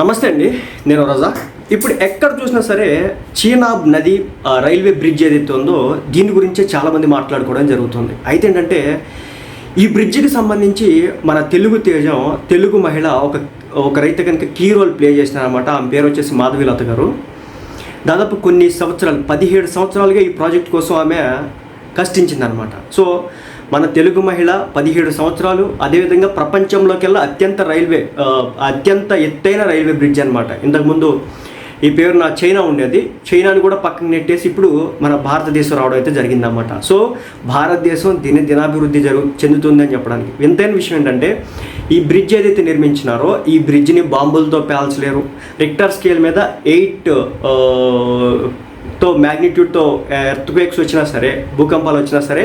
నమస్తే అండి నేను రజా. ఇప్పుడు ఎక్కడ చూసినా సరే చీనాబ్ నది రైల్వే బ్రిడ్జ్ ఏదైతే ఉందో దీని గురించే చాలామంది మాట్లాడుకోవడం జరుగుతుంది. అయితే ఏంటంటే ఈ బ్రిడ్జికి సంబంధించి మన తెలుగు తేజం తెలుగు మహిళ ఒక ఒక రైతు కనుక కీ రోల్ ప్లే చేసినారనమాట ఆమె పేరు వచ్చేసి మాధవీలత గారు. దాదాపు కొన్ని సంవత్సరాలు పదిహేడు సంవత్సరాలుగా ఈ ప్రాజెక్ట్ కోసం ఆమె కష్టించిందనమాట సో మన తెలుగు మహిళ పదిహేడు సంవత్సరాలు అదేవిధంగా ప్రపంచంలోకెల్లా అత్యంత రైల్వే అత్యంత ఎత్తైన రైల్వే బ్రిడ్జ్ అనమాట ఇంతకుముందు ఈ పేరు నా చైనా ఉండేది. చైనాని కూడా పక్కన నెట్టేసి ఇప్పుడు మన భారతదేశం రావడం అయితే జరిగిందన్నమాట. సో భారతదేశం దిన దినాభివృద్ధి జరుగు చెందుతుందని చెప్పడానికి. వింతైన విషయం ఏంటంటే ఈ బ్రిడ్జ్ ఏదైతే నిర్మించినారో ఈ బ్రిడ్జ్ని బాంబులతో పేల్చలేరు. రిక్టర్ స్కేల్ మీద ఎయిట్తో మ్యాగ్నిట్యూడ్తో ఎర్త్క్వేక్స్ వచ్చినా సరే భూకంపాలు వచ్చినా సరే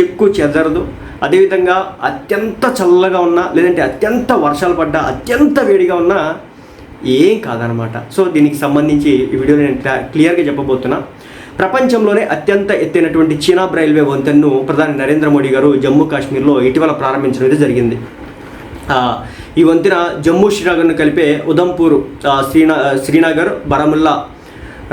చెక్కు చెదరదు. అదేవిధంగా అత్యంత చల్లగా ఉన్నా లేదంటే అత్యంత వర్షాలు పడ్డా అత్యంత వేడిగా ఉన్నా ఏం కాదనమాట. సో దీనికి సంబంధించి ఈ వీడియో నేను క్లా- క్లియర్గా చెప్పబోతున్నా. ప్రపంచంలోనే అత్యంత ఎత్తైనటువంటి చీనాబ్ రైల్వే వంతెన్ను ప్రధాని నరేంద్ర మోడీ గారు జమ్మూ కాశ్మీర్లో ఇటీవల ప్రారంభించడం అయితే జరిగింది. ఈ వంతెన జమ్మూ శ్రీనగర్ను కలిపే ఉదంపూర్ శ్రీనా శ్రీనగర్ బరముల్లా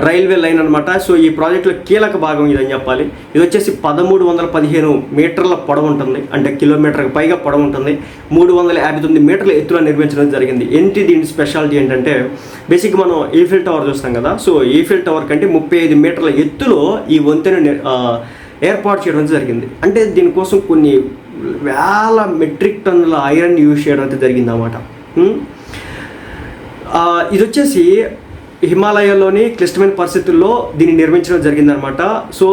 రైల్వే లైన్ అనమాట సో ఈ ప్రాజెక్టులో కీలక భాగం ఇదని చెప్పాలి. ఇది వచ్చేసి పదమూడు వందల పదిహేను మీటర్ల పొడవు ఉంటుంది. అంటే కిలోమీటర్కి పైగా పొడవు ఉంటుంది. మూడు వందల యాభై తొమ్మిది మీటర్ల ఎత్తులో నిర్మించడం జరిగింది. ఏంటి దీని స్పెషాలిటీ ఏంటంటే బేసిక్ మనం ఈఫిల్ టవర్ చూస్తాం కదా. సో ఈఫిల్ టవర్ కంటే ముప్పై ఐదు మీటర్ల ఎత్తులో ఈ వంతెన ఏర్పాటు చేయడం జరిగింది. అంటే దీనికోసం కొన్ని వేల మెట్రిక్ టన్నుల ఐరన్ యూజ్ చేయడం అయితే జరిగిందన్నమాట. ఇది వచ్చేసి హిమాలయాల్లోని క్లిష్టమైన పరిస్థితుల్లో దీన్ని నిర్మించడం జరిగిందనమాట సో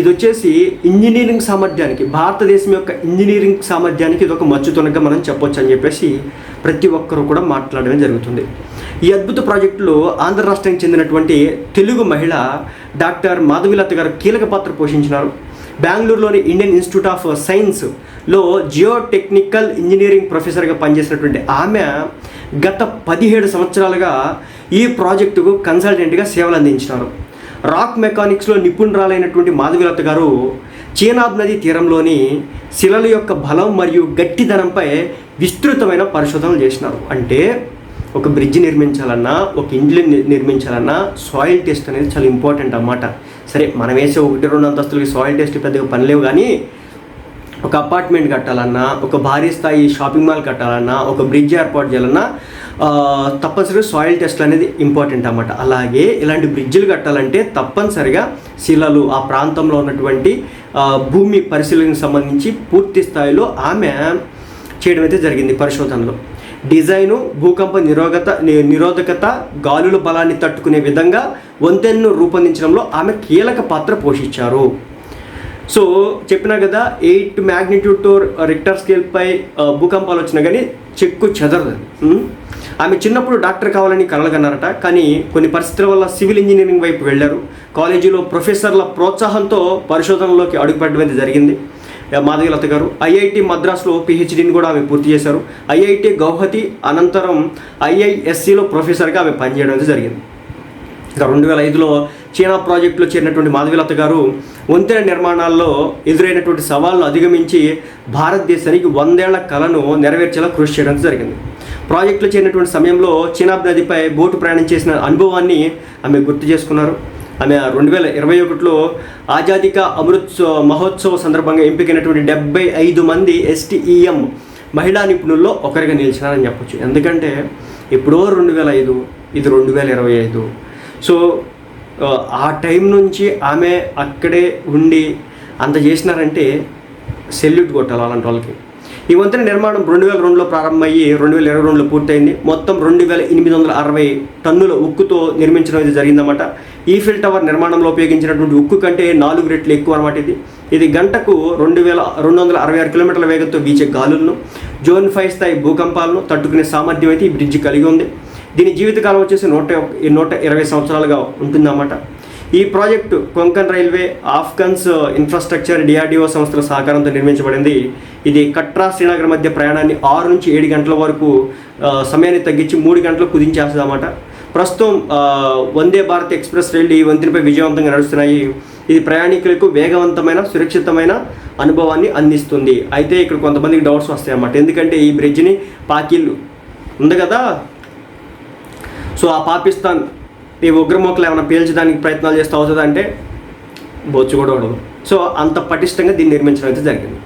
ఇది వచ్చేసి ఇంజనీరింగ్ సామర్థ్యానికి భారతదేశం యొక్క ఇంజనీరింగ్ సామర్థ్యానికి ఇది ఒక మచ్చుతునగా మనం చెప్పొచ్చు అని చెప్పేసి ప్రతి ఒక్కరూ కూడా మాట్లాడడం జరుగుతుంది. ఈ అద్భుత ప్రాజెక్టులో ఆంధ్ర రాష్ట్రానికి చెందినటువంటి తెలుగు మహిళ డాక్టర్ మాధవిలత గారు కీలక పాత్ర పోషించినారు. బెంగళూరులోని ఇండియన్ ఇన్స్టిట్యూట్ ఆఫ్ సైన్స్లో జియో టెక్నికల్ ఇంజనీరింగ్ ప్రొఫెసర్గా పనిచేసినటువంటి ఆమె గత పదిహేడు సంవత్సరాలుగా ఈ ప్రాజెక్టుకు కన్సల్టెంట్గా సేవలు అందించినారు. రాక్ మెకానిక్స్లో నిపుణురాలైనటువంటి మాధవిలత గారు చీనాబ్ నది తీరంలోని శిలల యొక్క బలం మరియు గట్టిదనంపై విస్తృతమైన పరిశోధనలు చేసినారు. అంటే ఒక బ్రిడ్జ్ నిర్మించాలన్నా ఒక ఇండ్లు నిర్మించాలన్నా సాయిల్ టెస్ట్ అనేది చాలా ఇంపార్టెంట్ అన్నమాట. సరే మనం వేసే ఒకటి రెండు అంతస్తులకి సాయిల్ టెస్ట్ పెద్దగా పని లేవు కానీ ఒక అపార్ట్మెంట్ కట్టాలన్నా ఒక భారీ స్థాయి షాపింగ్ మాల్ కట్టాలన్నా ఒక బ్రిడ్జ్ ఏర్పాటు చేయాలన్నా తప్పనిసరిగా సాయిల్ టెస్ట్ అనేది ఇంపార్టెంట్ అనమాట అలాగే ఇలాంటి బ్రిడ్జిలు కట్టాలంటే తప్పనిసరిగా శిలలు ఆ ప్రాంతంలో ఉన్నటువంటి భూమి పరిశీలనకు సంబంధించి పూర్తి స్థాయిలో ఆమె చేయడం అయితే జరిగింది పరిశోధనలో. డిజైను భూకంప నిరోధకత నిరోధకత గాలుల బలాన్ని తట్టుకునే విధంగా వంతెన్ను రూపొందించడంలో ఆమె కీలక పాత్ర పోషించారు. సో చెప్పినా కదా ఎయిట్ మ్యాగ్నిట్యూడ్తో రిక్టర్ స్కేల్పై భూకంపాలు వచ్చినా కానీ చెక్కు చెదరదు. ఆమె చిన్నప్పుడు డాక్టర్ కావాలని కలగన్నారట కానీ కొన్ని పరిస్థితుల వల్ల సివిల్ ఇంజనీరింగ్ వైపు వెళ్ళారు. కాలేజీలో ప్రొఫెసర్ల ప్రోత్సాహంతో పరిశోధనలోకి అడుగుపెట్టడం జరిగింది. మాధవీలత గారు ఐఐటి మద్రాసులో పిహెచ్డీని కూడా ఆమె పూర్తి చేశారు. ఐఐటి గౌహతి అనంతరం ఐఐఎస్సిలో ప్రొఫెసర్గా ఆమె పనిచేయడం జరిగింది. ఇంకా రెండు వేల ఐదులో చీనా ప్రాజెక్టులో చేరినటువంటి మాధవీలత గారు వంతెన నిర్మాణాల్లో ఎదురైనటువంటి సవాళ్ళను అధిగమించి భారతదేశానికి వందేళ్ళ కళను నెరవేర్చేలా కృషి చేయడం జరిగింది. ప్రాజెక్టులో చేరినటువంటి సమయంలో చీనాబ్ నదిపై బోటు ప్రయాణం చేసిన అనుభవాన్ని ఆమె గుర్తు చేసుకున్నారు. ఆమె రెండు వేల ఇరవై ఒకటిలో ఆజాదిక అమృత్సవ అమృత్ మహోత్సవ సందర్భంగా ఎంపికైనటువంటి డెబ్బై ఐదు మంది ఎస్టీఈఎం మహిళా నిపుణుల్లో ఒకరిగా నిలిచినారని చెప్పొచ్చు. ఎందుకంటే ఎప్పుడో రెండు వేల ఐదు ఇది రెండు వేల ఇరవై ఐదు. సో ఆ టైం నుంచి ఆమె అక్కడే ఉండి అంత చేసినారంటే సెల్యూట్ కొట్టాలి అలాంటి వాళ్ళకి. ఈ వంతెన నిర్మాణం రెండు వేల రెండులో ప్రారంభమయ్యి రెండు వేల ఇరవై రెండులో పూర్తయింది. మొత్తం రెండు వేల ఎనిమిది వందల అరవై టన్నుల ఉక్కుతో నిర్మించడం ఇది జరిగిందన్నమాట. ఈఫిల్ టవర్ నిర్మాణంలో ఉపయోగించినటువంటి ఉక్కు కంటే నాలుగు రెట్లు ఎక్కువ అనమాట ఇది. ఇది గంటకు రెండు వేల రెండు వందల అరవై ఆరు కిలోమీటర్ల వేగంతో వీచే గాలులను జోన్ ఫైవ్ స్థాయి భూకంపాలను తట్టుకునే సామర్థ్యం అయితే ఈ బ్రిడ్జ్ కలిగి ఉంది. దీని జీవితకాలం వచ్చేసి నూట నూట ఇరవై సంవత్సరాలుగా ఉంటుందన్నమాట. ఈ project Konkan railway Afcons infrastructure DRDO సంస్థల సహకారంతో నిర్మించబడింది. ఇది కట్రా శ్రీనగర్ మధ్య ప్రయాణాన్ని ఆరు నుంచి ఏడు గంటల వరకు సమయాన్ని తగ్గించి మూడు గంటలకు కుదించేస్తుందన్నమాట. ప్రస్తుతం వందే భారత్ ఎక్స్ప్రెస్ రైళ్ళు ఈ వంతెనపై విజయవంతంగా నడుస్తున్నాయి. ఇది ప్రయాణికులకు వేగవంతమైన సురక్షితమైన అనుభవాన్ని అందిస్తుంది. అయితే ఇక్కడ కొంతమందికి డౌట్స్ వస్తాయి అన్నమాట ఎందుకంటే ఈ బ్రిడ్జ్ని పాకిళ్ళు ఉంది కదా? సో ఆ పాకిస్తాన్ ఈ ఉగ్రమోకలు ఏమైనా పీల్చడానికి ప్రయత్నాలు చేస్తే అవుతుందంటే బొచ్చు కూడా ఉండదు. సో అంత పటిష్టంగా దీన్ని నిర్మించడం అయితే జరిగింది.